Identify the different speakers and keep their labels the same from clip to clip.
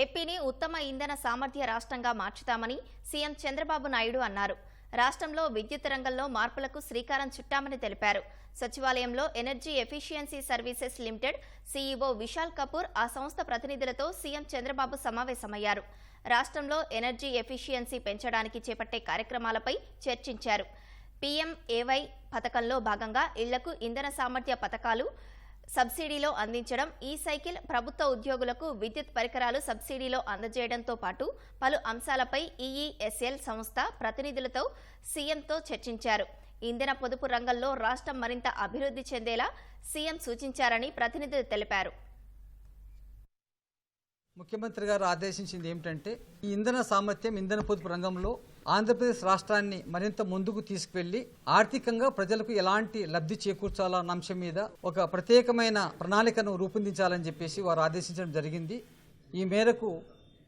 Speaker 1: ఏపీని ఉత్తమ ఇంధన సామర్థ్య రాష్ట్రంగా మార్చుతామని సీఎం చంద్రబాబు నాయుడు అన్నారు. రాష్ట్రంలో విద్యుత్ రంగంలో మార్పులకు శ్రీకారం చుట్టామని తెలిపారు. సచివాలయంలో energy efficiency services limited C E O Vishal Kapoor ఆ సంస్థ ప్రతినిధులతో సీఎం చంద్రబాబు సమావేశమయ్యారు. రాష్ట్రంలో ఎనర్జీ ఎఫిషియన్సీ పెంచడానికి చేపట్టే కార్యక్రమాలపై చర్చించారు. పీఎంఏవై పథకంలో భాగంగా ఇళ్ళకు ఇంధన సామర్థ్య పథకాలు సబ్సిడీలో అందించడం ఈ సైకిల్ ప్రభుత్వ ఉద్యోగులకు విద్యుత్ పరికరాలు సబ్సిడీలో అందజేయడంతో పాటు పలు అంశాలపై ఈఈఎస్ఎల్ సంస్థ ప్రతినిధులతో సీఎంతో చర్చించారు. ఇంధన పొదుపు రంగంలో రాష్ట్రం మరింత అభివృద్ధి చెందేలా సీఎం సూచించారని ప్రతినిధులు తెలిపారు.
Speaker 2: ముఖ్యమంత్రి గారు ఆదేశించింది ఏమిటంటే ఈ ఇంధన సామర్థ్యం ఇంధన పొదుపు రంగంలో ఆంధ్రప్రదేశ్ రాష్ట్రాన్ని మరింత ముందుకు తీసుకువెళ్ళి ఆర్థికంగా ప్రజలకు ఎలాంటి లబ్ధి చేకూర్చాలన్న అంశం మీద ఒక ప్రత్యేకమైన ప్రణాళికను రూపొందించాలని చెప్పేసి వారు ఆదేశించడం జరిగింది. ఈ మేరకు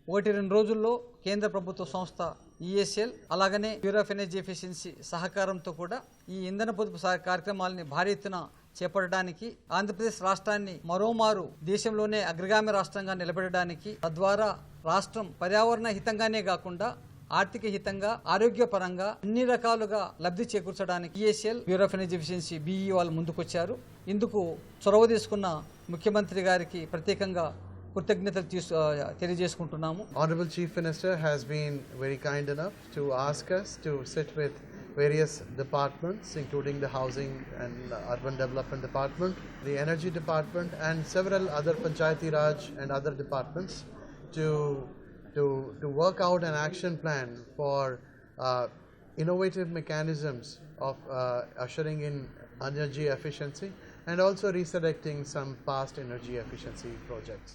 Speaker 2: ఒకటి రెండు రోజుల్లో కేంద్ర ప్రభుత్వ సంస్థ ఈఎస్ఎల్ అలాగనే బ్యూరో ఆఫ్ ఎనర్జీ ఎఫిషియన్సీ సహకారంతో కూడా ఈ ఇంధన పొదుపు సహ- కార్యక్రమాలని భారీ ఎత్తున చేపట్టడానికి ఆంధ్రప్రదేశ్ రాష్ట్రాన్ని మరోమారు దేశంలోనే అగ్రగామి రాష్ట్రంగా నిలబెట్టడానికి తద్వారా రాష్ట్రం పర్యావరణ హితంగానే కాకుండా ఆర్థిక హితంగా ఆరోగ్యపరంగా అన్ని రకాలుగా లబ్ధి చేకూర్చడానికి E S L bureau of energy efficiency B E వాళ్ళు ముందుకొచ్చారు. ఇందుకు చొరవ తీసుకున్న ముఖ్యమంత్రి గారికి ప్రత్యేకంగా కృతజ్ఞతలు తీసు ఆ, తెలియజేసుకుంటున్నాము
Speaker 3: Honorable Chief Minister has been very kind enough to ask us to sit with various departments, including the Housing and Urban Development Department, the Energy Department, and several other Panchayati Raj and other departments to, to, to work out an action plan for uh, innovative mechanisms of uh, ushering in energy efficiency and also reselecting some past energy efficiency projects.